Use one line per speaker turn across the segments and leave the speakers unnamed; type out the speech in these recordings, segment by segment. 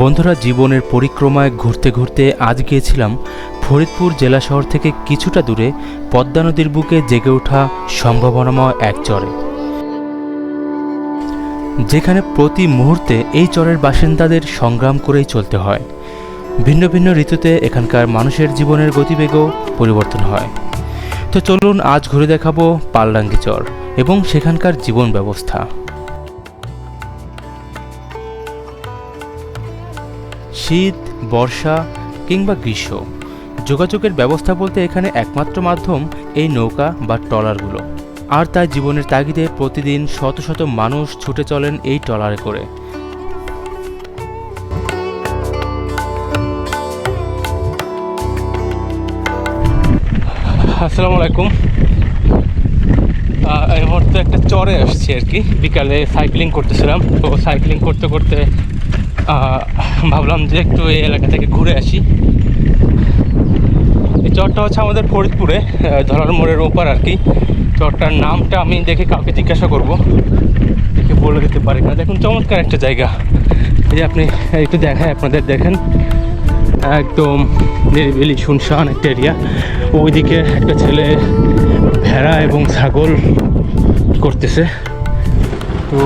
বন্ধুরা জীবনের পরিক্রমায় ঘুরতে ঘুরতে আজ গিয়েছিলাম ফরিদপুর জেলা শহর থেকে কিছুটা দূরে পদ্মা নদীর বুকে জেগে ওঠা সম্ভাবনাময় এক চরে। যেখানে প্রতি মুহূর্তে এই চরের বাসিন্দাদের সংগ্রাম করেই চলতে হয়। ভিন্ন ভিন্ন ঋতুতে এখানকার মানুষের জীবনের গতিবেগও পরিবর্তন হয়। তো চলুন আজ ঘুরে দেখাবো পালডাঙ্গি চর এবং সেখানকার জীবন ব্যবস্থা। শীত, বর্ষা কিংবা গ্রীষ্ম। যোগাযোগের ব্যবস্থা বলতে এখানে একমাত্র মাধ্যম এই নৌকা বা ট্রলারগুলো। আর তাই জীবনের তাগিদে প্রতিদিন শত শত মানুষ ছুটে চলেন এই ট্রলারে করে। আসসালামু আলাইকুম। এই মুহূর্তে একটা চরে আসছি আর কি। বিকালে সাইক্লিং করতেছিলাম। তো সাইক্লিং করতে করতে ভাবলাম যে একটু এই এলাকা থেকে ঘুরে আসি। এই চরটা হচ্ছে আমাদের ফরিদপুরে ধরার মোড়ের ওপার আর কি। চরটার নামটা আমি দেখে কাউকে জিজ্ঞাসা করব। দেখে বলে দিতে পারি না। দেখুন, চমৎকার একটা জায়গা। এই যে আপনি একটু দেখায় আপনাদের দেখেন। একদম নিরিবিলি শুনশান একটা এরিয়া ওইদিকে একটা ছেলে ভেড়া এবং ছাগল করতেছে। তো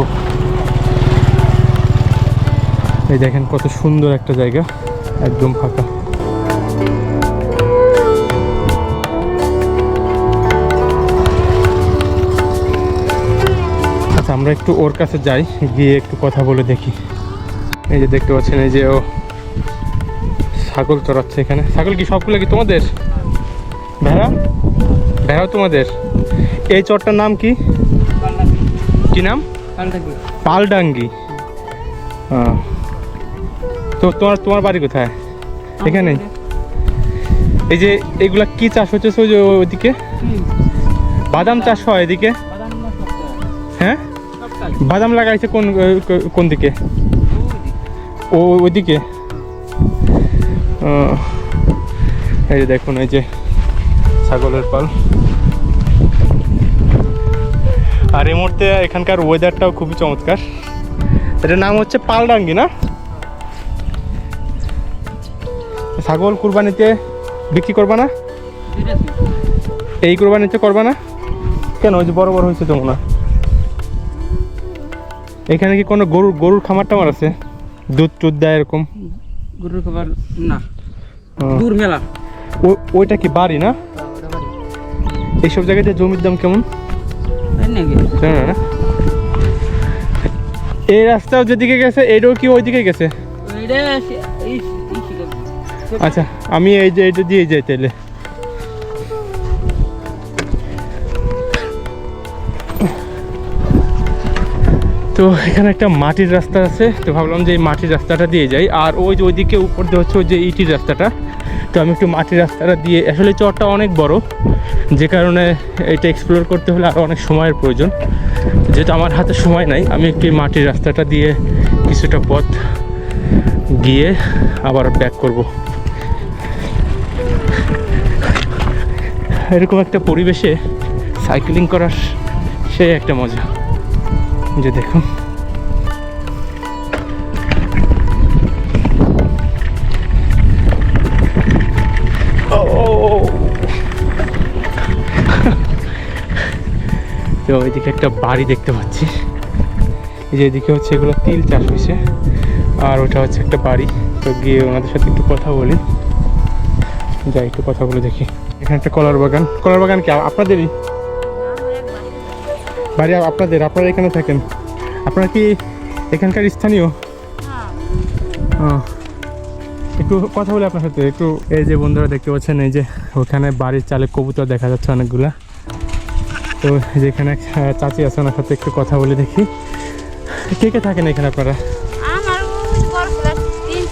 এই দেখেন কত সুন্দর একটা জায়গা একদম ফাঁকা। আচ্ছা আমরা একটু ওর কাছে যাই গিয়ে একটু কথা বলে দেখি। এই যে দেখতে পাচ্ছেন এই যে ও ছাগল চড়াচ্ছে এখানে। ছাগল কি সবগুলো কি তোমাদের? ভেড়া? ভেড়াও তোমাদের? এই চরটার নাম কি? কি নাম? পালডাঙ্গি। আহ। তো তোমার তোমার বাড়ি কোথায়? এখানে এই যে এগুলা কি চাষ হচ্ছে ওই যে ওইদিকে? বাদাম চাষ হয় এদিকে? হ্যাঁ? বাদাম লাগাইছে কোন কোন দিকে? ও ওইদিকে? এই যে দেখুন এই যে ছাগলের পাল। আর এই মুহূর্তে এখানকার ওয়েদারটাও খুবই চমৎকার। এটার নাম হচ্ছে পালডাঙ্গি না? ছাগল কুরবানিতে বিক্রি করবা না? এই কুরবানিতে করবা না? কেন? ওই যে বড় বড় হয়েছে তো মনে এখানে কি কোনো গরুর গরুর খামার টামার আছে? দুধ টুধ দেয় এরকম?
গরুর খাবার না। দূর মেলা।
ওইটা কি বাড়ি না? এইসব জায়গাতে জমির দাম কেমন? না। এই রাস্তাও যেদিকে গেছে এটাও কি ওইদিকে গেছে? আচ্ছা আমি এই যে এটা দিয়ে যাই তাহলে। তো এখানে একটা মাটির রাস্তা আছে, তো ভাবলাম যে এই মাটির রাস্তাটা দিয়ে যাই। আর ওই যে ওইদিকে উপর দিয়ে হচ্ছে ওই যে ইটির রাস্তাটা। তো আমি একটু মাটির রাস্তাটা দিয়ে আসলে চরটা অনেক বড়, যে কারণে এটা এক্সপ্লোর করতে হলে আরও অনেক সময়ের প্রয়োজন। যেহেতু আমার হাতে সময় নাই, আমি একটু মাটির রাস্তাটা দিয়ে কিছুটা পথ গিয়ে আবার ব্যাক করব। এরকম একটা পরিবেশে সাইক্লিং করার সে একটা মজা। যে দেখুন। তো ওইদিকে একটা বাড়ি দেখতে পাচ্ছি। এই যে এদিকে হচ্ছে এগুলো তিল চাষ হয়েছে আর ওটা হচ্ছে একটা বাড়ি। তো গিয়ে ওনাদের সাথে একটু কথা বলি। যাই একটু কথা বলে দেখি। এখানে একটা কলার বাগান। কলার বাগান কি? আপনাদেরই? বাড়ি আপনাদের? আপনারা এখানে থাকেন? আপনারা কি এখানকার স্থানীয়? একটু কথা বলি আপনার সাথে। একটু এই যে বন্ধুরা দেখতে পাচ্ছেন এই যে ওখানে বাড়ির চালে কবুতর দেখা যাচ্ছে অনেকগুলা। তো যেখানে চাচি আছে ওনার সাথে একটু কথা বলে দেখি। কে কে থাকেন এখানে আপনারা?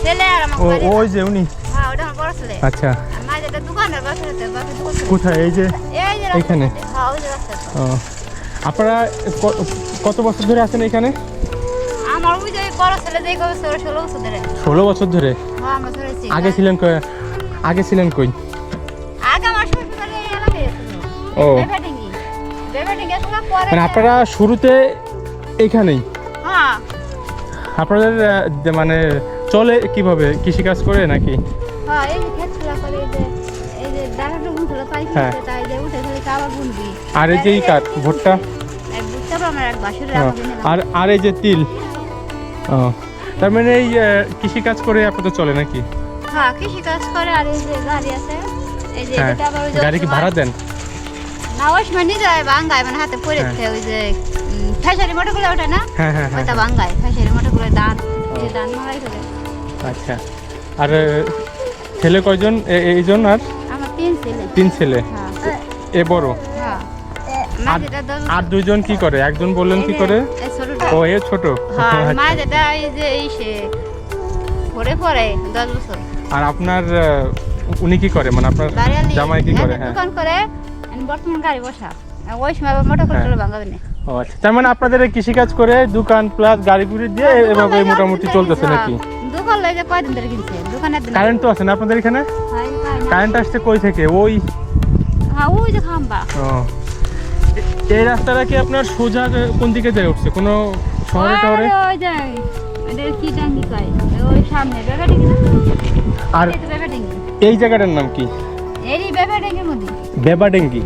ছেলে আর আমার
ও ওই যে উনি।
হ্যাঁ ওটা আমার বড় ছেলে।
আচ্ছা।
দোকানের।
কোথায়? এই যে?
এই যে রাস্তা
এইখানে?
হ্যাঁ ওই যে রাস্তা
ও, আপনারা কত বছর ধরে আছেন এখানে?
আমার ওই যে বড় ছেলে যে কবে ষোলো বছর ধরে।
ষোলো বছর ধরে?
হ্যাঁ
আগে ছিলেন কই- আগে ছিলেন কই?
আগে আমার শ্বশুর এলাকায়
ও। মানে আপনারা শুরুতে এইখানেই
হ্যাঁ।
আপনাদের মানে চলে কীভাবে? কৃষিকাজ করে নাকি?
হ্যাঁ
হ্যাঁ। আর এই যে কাঠ ভুট্টা? হ্যাঁ, আর আর এই যে তিল? ও তার মানে এই আহ, কৃষিকাজ করে আপনাদের চলে নাকি?
হ্যাঁ কৃষি কাজ করে আর এই যে গাড়ি আছে এই যে
হ্যাঁ
এটা আবার
গাড়ি কি ভাড়া দেন?
না ওই সময় নিজে বাঙ্গায় মানে হাতে পরে
হ্যাঁ।
ওই যে উম, মোটরগুলো ওঠে না?
হ্যাঁ হ্যাঁ হ্যাঁ
ওইটা বাঙ্গায় ফেসারি মোটরগুলো দান যে দান মারাই করে।
আচ্ছা। আর ছেলে কয়জন? এ- এইজন আর?
তিন ছেলে। হ্যাঁ।
এ বড়?
হ্যাঁ।
আর-
দশ
কি করে? একজন বললেন কি করে? ও এ ছোট।
হ্যাঁ
আচ্ছা।
এই এই
আর আপনার উনি কি করে? মানে আপনার জামাই কি করে? হ্যাঁ।
দোকান করে বর্তমান গাড়ি বসা। ওই সময় মোটর। করে ভাঙাবে না
ও আচ্ছা। তার মানে আপনাদের এই কৃষিকাজ করে দোকান প্লাস গাড়ি গুড়ি দিয়ে এভাবে মোটামুটি চলতেছে নাকি?
দোকান লাগে কয়দিন ধরে কিনছে? দোকানের
কারেন্ট তো আছে না আপনাদের এখানে?
হ্যাঁ, হ্যাঁ।
কারেন্ট আসছে কই থেকে? ওই।
হ্যাঁ ওই যে খাম্বা।
ও। এই রাস্তাটা কি আপনার সোজা কোন দিকে যায় উঠছে? কোনো শহরে টহরে?
ওই যে কি ডাঙ্গি কয়? ওই সামনে বেবাডিঙ্গি না?
আর
এই
জায়গাটার নাম কি?
এরই মধ্যে।
বেবাডেঙ্গি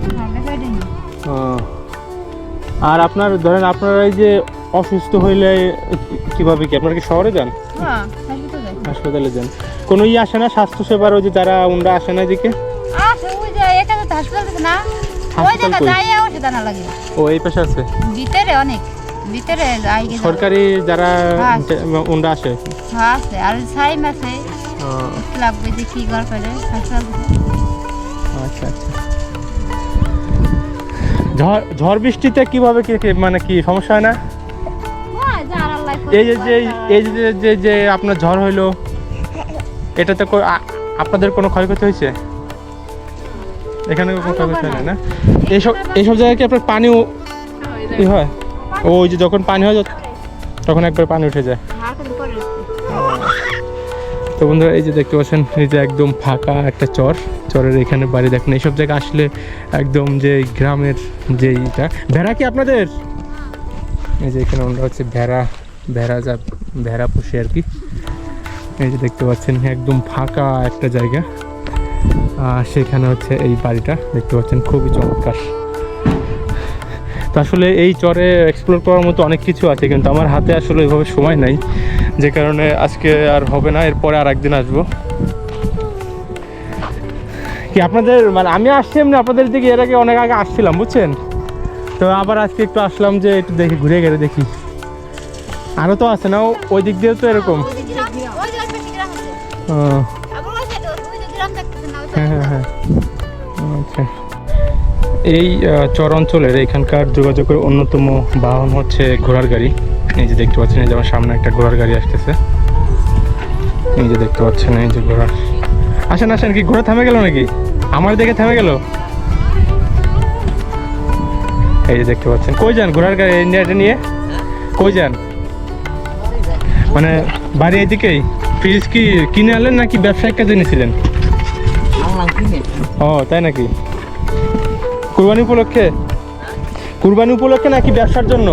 হ্যাঁ
আর আপনার ধরেন আপনারা এই যে অসুস্থ হইলে কীভাবে কি? আপনারা কি শহরে যান?
হ্যাঁ হাসপাতাল
যান। কোনো ই আসে না স্বাস্থ্য সেবার ওই যে যারা ওনরা আসে না এদিকে।
ওই যে এখানে তো হাসপাতাল আছে না। ওই জায়গা যাই ওষুধ আনা লাগে।
ও এই পাশে আছে?
ভিতরে অনেক। ভিতরে যাই
সরকারি যারা। ওনরা আসে?
হ্যাঁ আছে আর সাইম আছে। লাগবে যে কি গড় করে।
আচ্ছা আচ্ছা। ঝড় ঝড় বৃষ্টিতে কীভাবে কি মানে কি সমস্যা হয় না? এই যে যে এই যে যে যে আপনার ঝড় হইল এটাতে কো- আপনাদের কোনো ক্ষয়ক্ষতি হয়েছে? এখানে কোনো ক্ষয়ক্ষতি হয় না, এইসব এইসব জায়গায় কি আপনার পানিও ই হয়? ওই যে যখন পানি হয় তখন একবার পানি উঠে যায়। তো বন্ধুরা এই যে দেখতে পাচ্ছেন এই যে একদম ফাঁকা একটা চর। চরের এখানে বাড়ি দেখেন। এইসব জায়গা আসলে একদম যে গ্রামের যে ইটা। ভেড়া কি আপনাদের? এই যে এখানে আমরা হচ্ছে ভেড়া ভেড়া যা, ভেড়া পুষে আর কি। এই যে দেখতে পাচ্ছেন, একদম ফাঁকা একটা জায়গা। আর সেখানে হচ্ছে এই বাড়িটা, দেখতে পাচ্ছেন, খুবই চমৎকার। তো আসলে এই চরে এক্সপ্লোর করার মতো অনেক কিছু আছে, কিন্তু আমার হাতে আসলে ওইভাবে সময় নাই। যে কারণে আজকে আর হবে না, এরপরে আর একদিন আসব। কি আপনাদের মানে আমি আসছি এমনি আপনাদের দিকে, এর আগে অনেক আগে আসছিলাম, বুঝছেন? তো আবার আজকে একটু আসলাম যে একটু দেখি, ঘুরে গেলে দেখি। আরও তো আছে না ওই দিক দিয়েও তো এরকম। হ্যাঁ হ্যাঁ হ্যাঁ। আচ্ছা। এই চর অঞ্চলের এখানকার যোগাযোগের অন্যতম বাহন হচ্ছে ঘোড়ার গাড়ি। এই যে দেখতে পাচ্ছেন এই যে আমার সামনে একটা ঘোড়ার গাড়ি আসতেছে। এই যে দেখতে পাচ্ছেন এই যে ঘোড়া আসেন আসেন কি ঘোড়া থেমে গেল নাকি? আমার দেখে থামে গেল? এই যে দেখতে পাচ্ছেন। কই যান ঘোড়ার গাড়ি ইন্ডিয়াটা নিয়ে? কই যান? মানে বাড়ি এদিকেই ফ্রিজ কি কিনে আনলেন নাকি ব্যবসায়িক কাজে নিয়েছিলেন ও তাই নাকি? কুরবানি উপলক্ষে? কুরবানি উপলক্ষে নাকি ব্যবসার জন্য?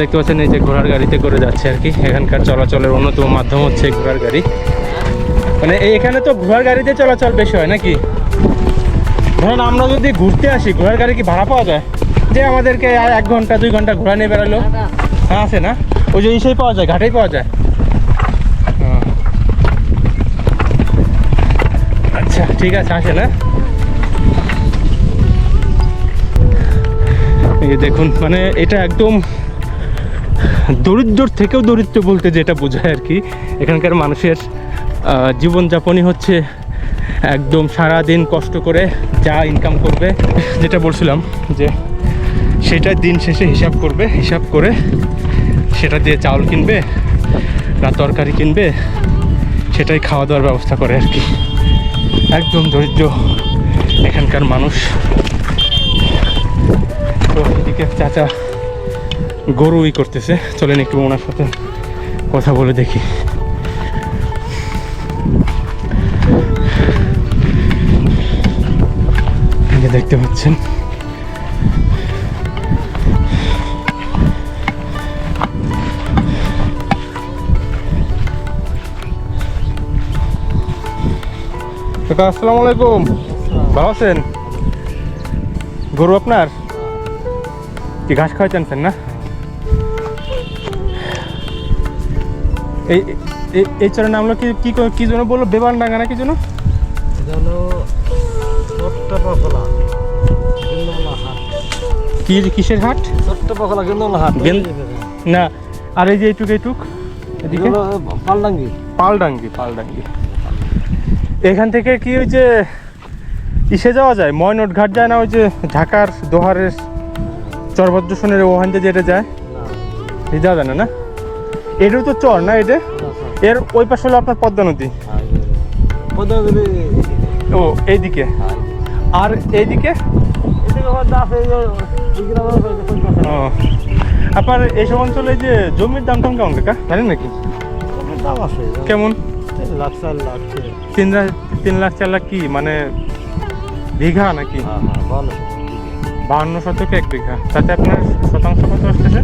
দেখতে পাচ্ছেন এই যে ঘোড়ার গাড়িতে করে যাচ্ছে আর কি। এখানকার চলাচলের অন্যতম মাধ্যম হচ্ছে ঘোড়ার গাড়ি। মানে এখানে তো ঘোড়ার গাড়িতে চলাচল বেশি হয় নাকি? ধরেন আমরা যদি ঘুরতে আসি ঘোড়ার গাড়ি কি ভাড়া পাওয়া যায়? যে আমাদেরকে এক ঘণ্টা, দুই ঘণ্টা ঘোরা নিয়ে বেড়ালো। হ্যাঁ আছে না? ওই যে ইসেই পাওয়া যায়, ঘাটেই পাওয়া যায়। হ্যাঁ। আচ্ছা ঠিক আছে, আসেন হ্যাঁ। এই দেখুন মানে এটা একদম দরিদ্র থেকেও দরিদ্র বলতে যেটা বোঝায় আর কি, এখানকার মানুষের জীবনযাপনই হচ্ছে একদম সারা দিন কষ্ট করে যা ইনকাম করবে, যেটা বলছিলাম যে সেটা দিন শেষে হিসাব করবে, হিসাব করে সেটা দিয়ে চাউল কিনবে না তরকারি কিনবে, সেটাই খাওয়া দাওয়ার ব্যবস্থা করে আর কি। একদম দরিদ্র এখানকার মানুষ। তো এদিকে চাচা গরুই করতেছে। চলেন একটু ওনার সাথে কথা বলে দেখি। দেখতে পাচ্ছেন। কাকা আসসালামু আলাইকুম। ভালো আছেন? গরু আপনার? কি ঘাস খাওয়াইতে আনছেন না? এই এই- চরের নাম হলো কি কি ক- জন্য বলল বেবান ডাঙ্গা না কি জন্য কি কিসের হাট? না আর এই যে এইটুক এইটুক এদিকে?
পালডাঙ্গি।
পালডাঙ্গি পালডাঙ্গি। এখান থেকে কি ওই যে ইসে যাওয়া যায়? ময়নট ঘাট যায় না ওই যে ঢাকার দোহারের চরভদ্রসনের ওখান থেকে যেটা যায়? যাওয়া যায় না না? এটাও তো চর না এটা? এর ওই পাশে হলো আপনার পদ্মা নদী। ও এইদিকে? আর এইদিকে। ও। আপনার এইসব অঞ্চলে যে জমির দাম টাম কেমন কাকা? জানেন নাকি? কেমন?
লাখ লাখ।
তিন লাখ তিন লাখ চার লাখ কি? মানে বিঘা নাকি?
হ্যাঁ হ্যাঁ
বাহান্ন শতক এক বিঘা। তাতে আপনার শতাংশ কত আসতেছে?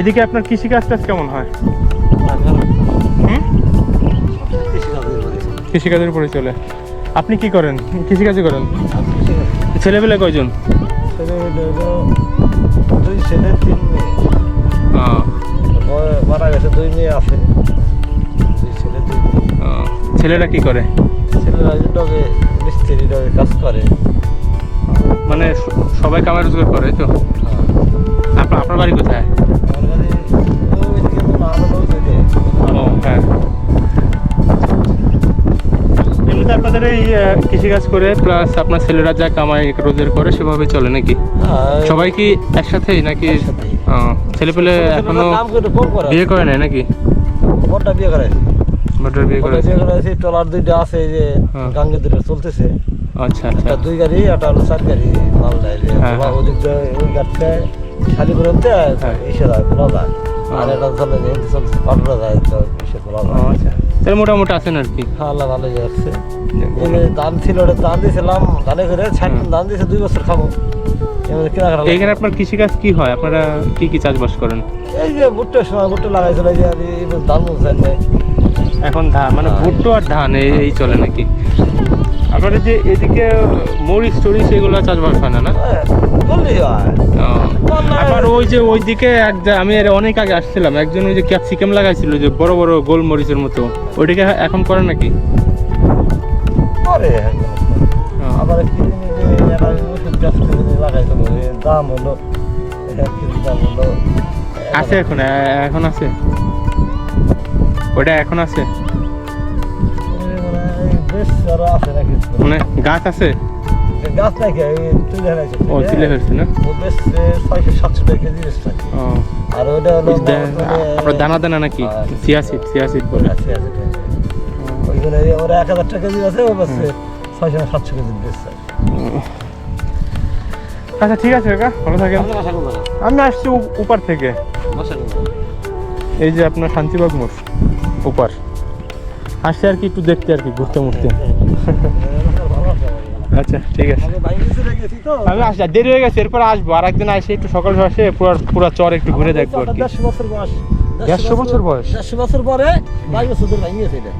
এদিকে আপনার কৃষিকাজ টাজ কেমন হয়? হুম? কৃষিকাজের উপরে চলে। আপনি কি করেন? কৃষিকাজই করেন? ছেলেবেলে কয়জন?
দুই
ছেলেরা কি করে?
ছেলেরা ডগে মিস্ত্রি ডগে কাজ করে।
মানে সবাই কামাই রোজগার করে তো? আপনার আপনার বাড়ি কোথায়?
হয়।
হ্যাঁ আপনাদের এই কৃষিকাজ করে প্লাস আপনার ছেলেরা যা কামাই রোজগার করে সেভাবে চলে নাকি?
হ্যাঁ,
সবাই কি একসাথেই নাকি। ছেলে পেলে
এখনও
বিয়ে করে নাই নাকি?
বড়টা বিয়ে করে।
মোটর বিয়ে করে
বিয়ে করে ট্রলার দুইটা আছে এই যে
হ্যাঁ।
গাঙ্গে দুটো চলতেছে।
আচ্ছা আচ্ছা।
দুই গাড়ি একটা হলো চার গাড়ি মাল দেয়
হ্যাঁ, হ্যাঁ।
ওদিক ওই গাড়িটা খালি করে দিতে। ইসে যায় খোলা যায়। আর এটা চলে যে চলছে পাটুরা যায় তো ইসে খোলা যায়।
আচ্ছা। তাহলে মোটামুটি আছেন আর কি।
হ্যাঁ আল্লাহ ভালো যাচ্ছে এই ধান ছিল ওটা ধান দিয়েছিলাম ধানে করে ষাট
হুম।
ধান দিয়েছে দুই বছর খাব।
এইখানে আপনার কৃষিকাজ কি হয়? আপনারা কি কি চাষবাস করেন?
এই যে ভুট্টার সময় ভুট্টা লাগাইছিল এই যে আমি এবার ধান বলছেন
এখন ধান মানে
হ্যাঁ।
ভুট্টো আর ধান এই চলে নাকি? আপনাদের যে এদিকে মরিচ টরিচ এগুলো চাষবাস হয় না না?
হয়।
আবার ওই যে ওইদিকে এক আমি অনেক আগে আসছিলাম একজন ওই যে ক্যাপসিকাম লাগাইছিল যে বড় বড় গোলমরিচের মতো। ওইটাকে এখন করে নাকি?
আবার দাম হলো দাম হলো
আছে এখন এখন আছে? ওটা এখন আছে?
মানে
মানে গাছ আছে?
গাছ নাকি তুলে হারাইছে
ও তুলে ফেলছে না?
ও। বেশ ছয়শো সাতশো টাকা কেজি
ও
আর ওটা হলো
ওই যে দে- আপনার দানা দানা নাকি। সিয়াসিড সিয়াসিড বলে।
আছে আছে ওইগুলো ওরা এক হাজার টাকা কেজি আছে ও। বেশ ছয়শো সাতশো কেজি বেশ
আচ্ছা ঠিক আছে কাকা ভালো থাকেন। আমি আসছি উপার থেকে। এই যে আপনার শান্তিবাগ মোড়। উপার। আসছে আর কি একটু দেখতে আর কি ঘুরতে মুড়তে আচ্ছা ঠিক আছে। আমি আসছি আর দেরি হয়ে গেছে এরপর আসব। আর একদিন আসে একটু সকাল আসে পুরো পুরো চর একটু ঘুরে দেখব আর কি।
দেড়শো বছর বয়স।
দেড়শো বছর বয়স?
দেড়শো বছর পরে বাইশ বছর ভাঙিয়েছে এটা।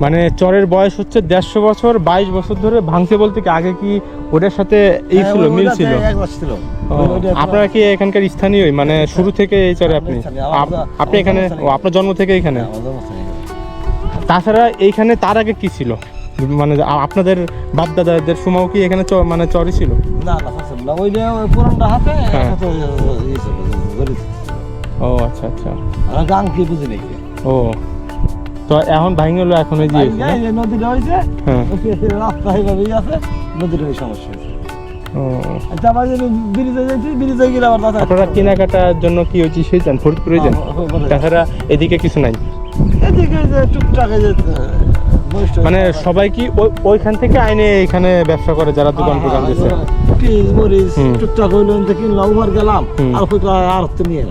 মানে চরের বয়স হচ্ছে দেড়শো বছর বাইশ বছর ধরে ভাঙছে বলতে কি আগে কি ওটার সাথে এই ছিল
হ্যাঁ,
মিল ছিল?
মাস ছিল।
আপনারা কি এখানকার স্থানীয় মানে শুরু থেকে এই চরে আপনি? আপনি এখানে আপনার জন্ম থেকে এখানে?
হ্যাঁ।
তাছাড়া এইখানে তার আগে কি ছিল? মানে আপনাদের বাপ দাদাদের সময়ও কি এখানে মানে চরই ছিল?
না না ওই যে পুরানটা হাতে
হ্যাঁ।
হাতে ছিল, গরিব ছিল।
ও আচ্ছা আচ্ছা।
আর কি বুঝি নাকি?
ও তো এখন ভাঙে হলো এখন এই যে
নদীটা হয়েছে
হ্যাঁ।
ওই রাস্তা এইভাবেই আছে নদীর ওই সমস্যা
আপনারা কেনাকাটার জন্য কি হচ্ছে সেই যান ফরিদপুরে যান
হ্যাঁ,
তাছাড়া এদিকে কিছু নাই? মানে সবাই কি ওই- ওইখান থেকে আইনে এখানে ব্যবসা করে যারা দোকান
মরিচ
হুম।
টুকটাক হইল তো কিনলাম উবার গেলাম আর নিয়ে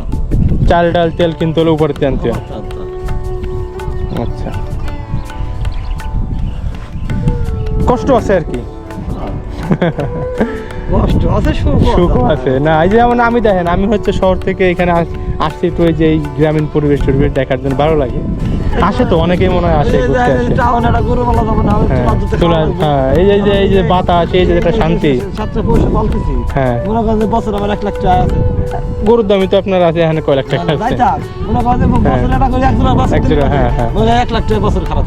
চাল ডাল তেল কিনতে হলে উপরে আনতে হয়।
আচ্ছা,
কষ্ট আছে আর কি।
কষ্ট আছে
সুখও আছে। না এই যে যেমন আমি দেখেন আমি হচ্ছে শহর থেকে এখানে আসছি তো এই যে এই গ্রামীণ পরিবেশ টরিবেশ দেখার জন্য ভালো লাগে। আসে তো অনেকেই মনে হয় আসে ঘুরতে আসে।
ওই
হ্যাঁ
দুধে
হ্যাঁ এই যে এই যে যে বাতাস এই যে একটা শান্তি। হ্যাঁ।
যে বছর আমার এক লাখ টাকা আছে
গরুর দামই তো আপনার আছে এখানে কয় লাখ টাকা
যে
হ্যাঁ।
এক
হ্যাঁ, হ্যাঁ।
হয়। লাখ টাকা বছর খারাপ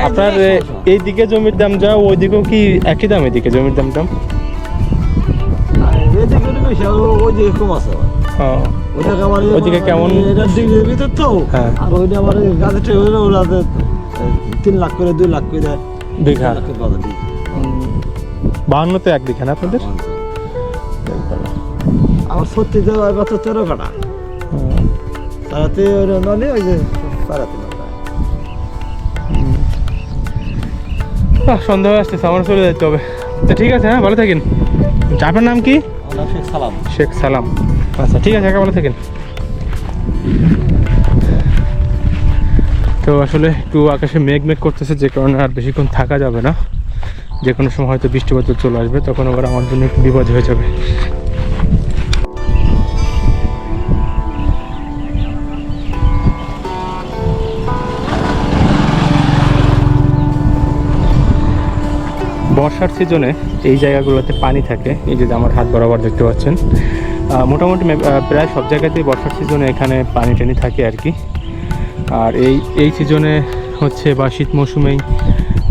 আপনার এইদিকে জমির দাম যা ওইদিকেও কি একই দাম এদিকে জমির দাম দাম?
আর এদিকে একটু বেশি, আর ও- ওইদিকে কম আছে ওইদিকে
কেমন?
এটা ডিগ্রির ভিতর তো?
হ্যাঁ।
আর ওইটা ট্রে ওরা তিন লাখ করে দুই লাখ করে
বিঘা। এক বিঘা না আপনাদের?
আমার সত্যি তো ওই বছর তেরো কাটা
হুম।
তারাতে ওই নলে ওই যে
সন্ধ্যা হয়ে আসতেছে আমার চলে যেতে হবে তো ঠিক আছে হ্যাঁ ভালো থাকেন। আপনার নাম কি?
শেখ সালাম।
শেখ সালাম। আচ্ছা ঠিক আছে কাকা ভালো থাকেন। তো আসলে একটু আকাশে মেঘ মেঘ করতেছে, যে কারণে আর বেশিক্ষণ থাকা যাবে না। যে কোনো সময় হয়তো বৃষ্টি বাদল চলে আসবে, তখন আবার আমার জন্য একটু বিপদ হয়ে যাবে। বর্ষার সিজনে এই জায়গাগুলোতে পানি থাকে, এই যে আমার হাত বরাবর দেখতে পাচ্ছেন। মোটামুটি প্রায় সব জায়গাতেই বর্ষার সিজনে এখানে পানি টানি থাকে আর কি। আর এই এই সিজনে হচ্ছে বা শীত মৌসুমেই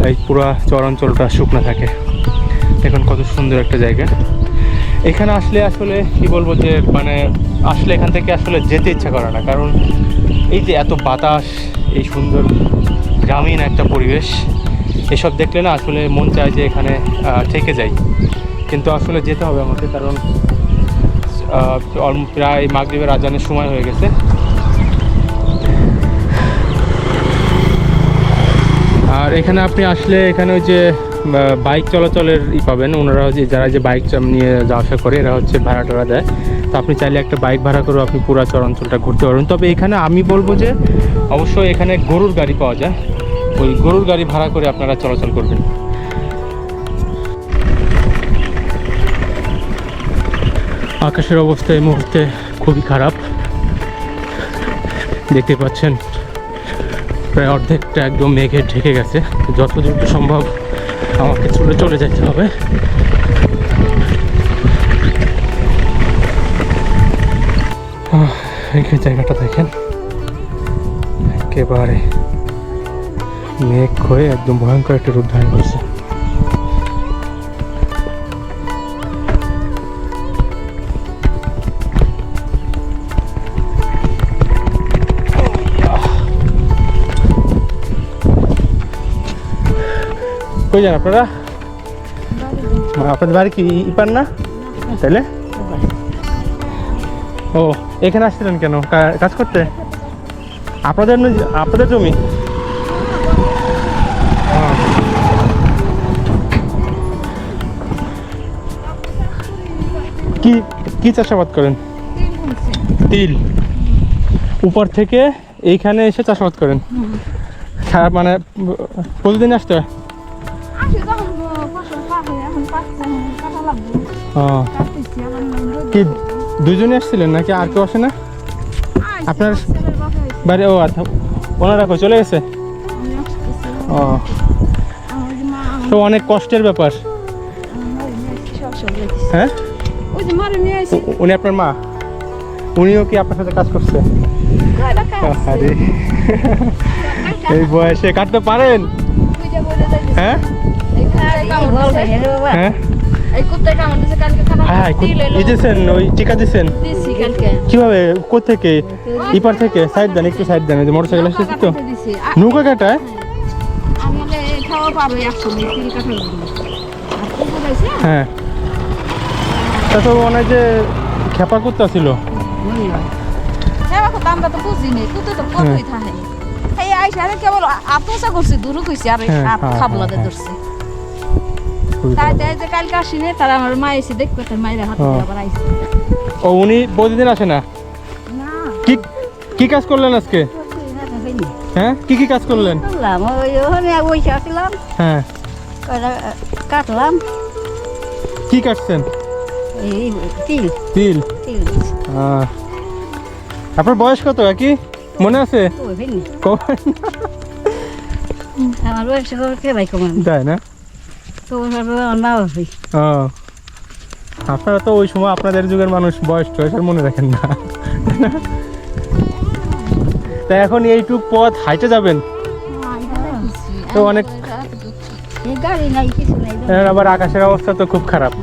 এই পুরা চরাঞ্চলটা শুকনো থাকে। এখন কত সুন্দর একটা জায়গা। এখানে আসলে আসলে কি বলব যে মানে আসলে এখান থেকে আসলে যেতে ইচ্ছা করে না। কারণ এই যে এত বাতাস, এই সুন্দর গ্রামীণ একটা পরিবেশ, এসব দেখলে না আসলে মন চায় যে এখানে থেকে যাই। কিন্তু আসলে যেতে হবে আমাকে, কারণ প্রায় মাগরীবের আজানের সময় হয়ে গেছে। আর এখানে আপনি আসলে এখানে ওই যে বাইক চলাচলের ই পাবেন। ওনারা যে যারা যে বাইক নিয়ে যাওয়া আসা করে, এরা হচ্ছে ভাড়া টাড়া দেয়। তো আপনি চাইলে একটা বাইক ভাড়া করে আপনি পুরো চরাঞ্চলটা ঘুরতে পারবেন। তবে এখানে আমি বলব যে, অবশ্যই এখানে গরুর গাড়ি পাওয়া যায়। ওই গরুর গাড়ি ভাড়া করে আপনারা চলাচল করবেন। আকাশের অবস্থা এই মুহূর্তে খুবই খারাপ। দেখতে পাচ্ছেন, প্রায় অর্ধেকটা একদম মেঘে ঢেকে গেছে। যত দ্রুত সম্ভব আমাকে চলে চলে যেতে হবে। এই জায়গাটা দেখেন। একেবারে মেঘ হয়ে একদম ভয়ঙ্কর একটা রূপ ধারণ করছে। কই যান আপনারা? আপনাদের বাড়ি কি ইপার না? তাইলে? ও এখানে আসছিলেন কেন? কাজ করতে? আপনাদের আপনাদের জমি। কি কি চাষাবাদ করেন? তিল উপর থেকে এইখানে এসে চাষাবাদ করেন? সারা মানে প্রতিদিন আসতে হয়? কি দুজনে আসছিলেন নাকি আর কেউ আসে না? আপনার- বাড়ি, ও আচ্ছা ওনারা চলে গেছে? ও। তো অনেক কষ্টের ব্যাপার। হ্যাঁ? উনি আপনার মা। উনিও কি আপনার সাথে কাজ করছে? এই বয়সে কাটতে পারেন। হ্যাঁ। হ্যাঁ? হ্যাঁ ই দিয়েছেন ওই টিকা দিয়েছেন
দিছি কালকে।
কীভাবে? কোথেকে ইপার থেকে? সাইড দেন একটু সাইড দেন মোটর সাইকেল আসতেছি তো। নৌকা কাটায়? হ্যাঁ। তা তো মনে যে খেপা কুত্তা ছিল।
হ্যাঁ আমরা তো বুঝিনি কুত্তে তো কতই থাকে এই আইসা কেবল আত্মসা করছে দূর কইছে আর
হ্যাঁ, হ্যাঁ,
খাবলাতে
হ্যাঁ,
ধরছে। তাই যে কালকে আসিনি তারা আমার মা এসে দেখবে তার মায়ের হাতে
ও।
আবার আইসে
ও উনি প্রতিদিন আসে না? কি কি কাজ করলেন আজকে? হ্যাঁ কি কি কাজ করলেন?
করলাম ওই ওখানে বসে আসলাম
হ্যাঁ।
কাটলাম।
কি কাটছেন?
এই তিল।
তিল?
তিল
আপনার বয়স কত কি মনে আছে?
আমার বয়স কে ভাই কমান
তাই না? আপনারা তো ওই সময় আপনাদের যুগের মানুষ বয়স টয়স আর মনে রাখেন না। তা এখন এইটুক পথ হাইটে যাবেন? তো অনেক- আবার আকাশের অবস্থা তো খুব খারাপ।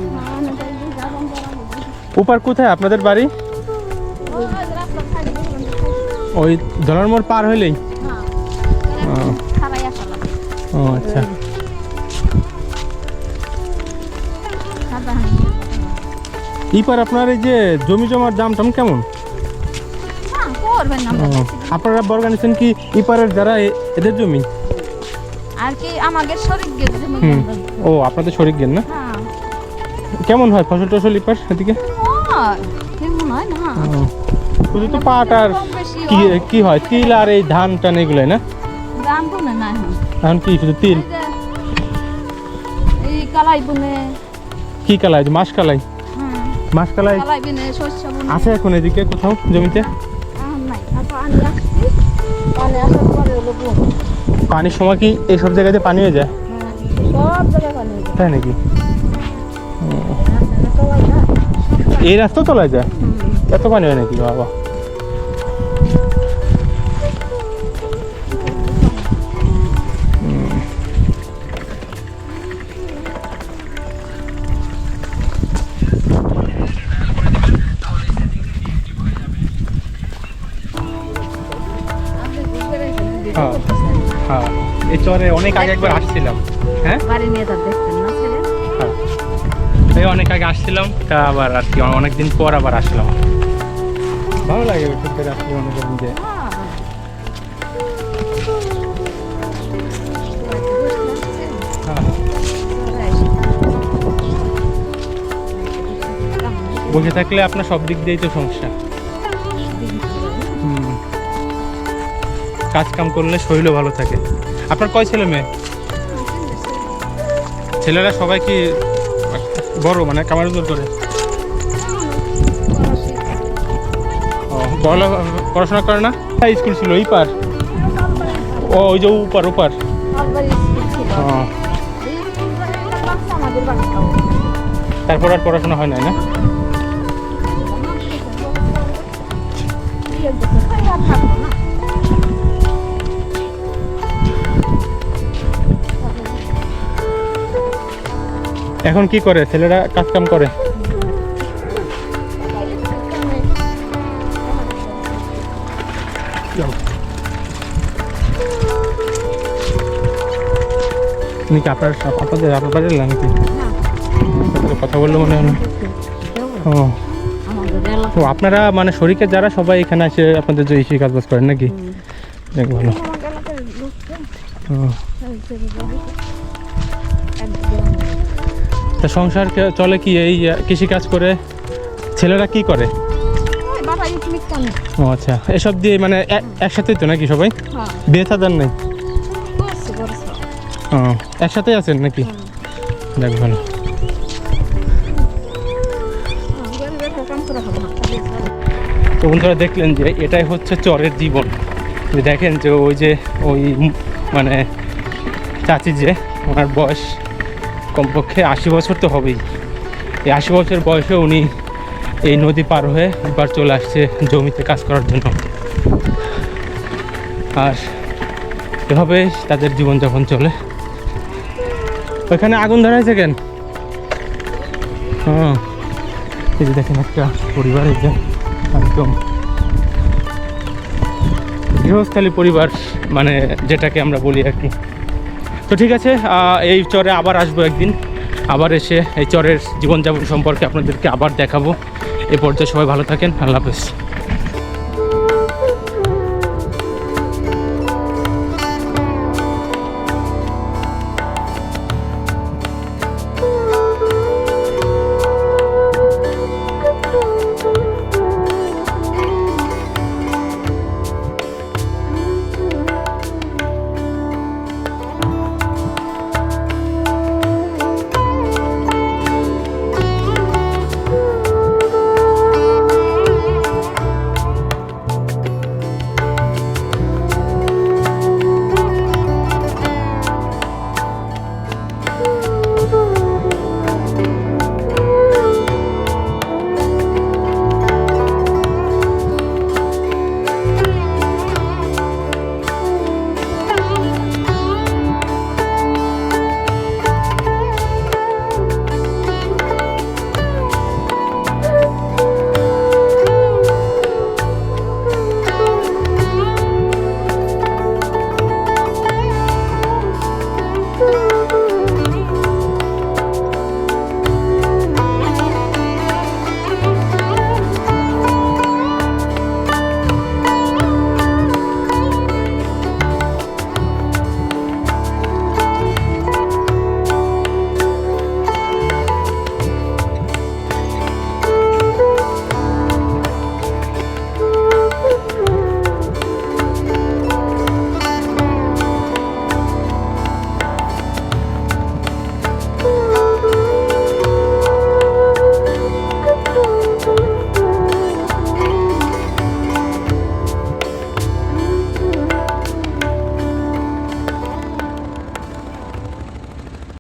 উপার কোথায়? আপনাদের বাড়ি? ওই দলার মোড় পার হইলেই? ও আচ্ছা। ইপার আপনার এই যে জমি জমার দাম টাম কেমন? ও, আপনারা বর্গানিছেন কি ইপারের যারা এদের জমি?
আর কি আমাদের শরীর গেছে
হুম ও আপনাদের শরিক গেন না?
হ্যাঁ।
কেমন হয় ফসল টসল ইপার
হয় কেমন হয় না?
শুধু তো পাট আর কি
হয়।
কি হয়? তিল আর এই ধান টান এগুলোই না?
দাম তো না এখন
এখন কি শুধু তিল?
এই কালাই বুনে।
কি কালাই মাছ কালাই? মাছ কালাই
কালাই বুনে শস্য বুনে।
আছে এখন এদিকে কোথাও জমিতে? পানির সময় কি এইসব জায়গাতে পানি হয়ে যায়?
সব জায়গায় পানি হয়ে যায়।
তাই নাকি? এই রাস্তা চলে যায়? এত পানি হয় নাকি বাবা? আগে একবার আসছিলাম। হ্যাঁ?
বাড়ি নিয়ে তার দেখতেন না ছেলে?
হ্যাঁ। এই অনেক আগে আসছিলাম তা আবার আর কি অনেকদিন পর আবার আসলাম। ভালো লাগে করে আসলে অনেক হ্যাঁ, বসে থাকলে আপনার সব দিক দিয়েই তো সমস্যা। কাজ কাম করলে শরীরও ভালো থাকে। আপনার কয় ছেলে মেয়ে? ছেলেরা সবাই কি বড় মানে কামার জোর করে? পড়াশোনা করে না? স্কুল ছিল? এই পার ও, ওই যে উপার উপার ও। তারপর আর পড়াশোনা হয় নাই না? এখন কি করে? ছেলেরা কাজ কাম করে? নাকি আপনার আপনাদের আপনার বাড়ির নাকি? কথা বলল মনে হলো ও। তো আপনারা মানে শরীরের যারা সবাই এখানে আসে আপনাদের যে কাজ বাজ করেন নাকি? ভালো। তা সংসার চলে কি এই কৃষি কাজ করে? ছেলেরা কি করে? ও আচ্ছা এসব দিয়ে মানে একসাথেই তো নাকি সবাই?
হ্যাঁ।
বিয়ে থাদার নেই? ও একসাথেই আছেন নাকি? যাক ভালো। তো বন্ধুরা দেখলেন যে এটাই হচ্ছে চরের জীবন। দেখেন যে ওই যে ওই মানে চাচি যে ওনার বয়স। কমপক্ষে আশি বছর তো হবেই। এই আশি বছর বয়সে উনি এই নদী পার হয়ে এবার চলে আসছে জমিতে কাজ করার জন্য। আর এভাবে তাদের জীবনযাপন চলে। ওইখানে আগুন ধরা হয়েছে কেন? হ্যাঁ এই যে দেখেন একটা পরিবার একদম গৃহস্থালী পরিবার মানে যেটাকে আমরা বলি আর কি। তো ঠিক আছে এই চরে আবার আসব একদিন। আবার এসে এই চরের জীবনযাপন সম্পর্কে আপনাদেরকে আবার দেখাবো। এ পর্যায়ে সবাই ভালো থাকেন, আল্লাহ হাফেজ।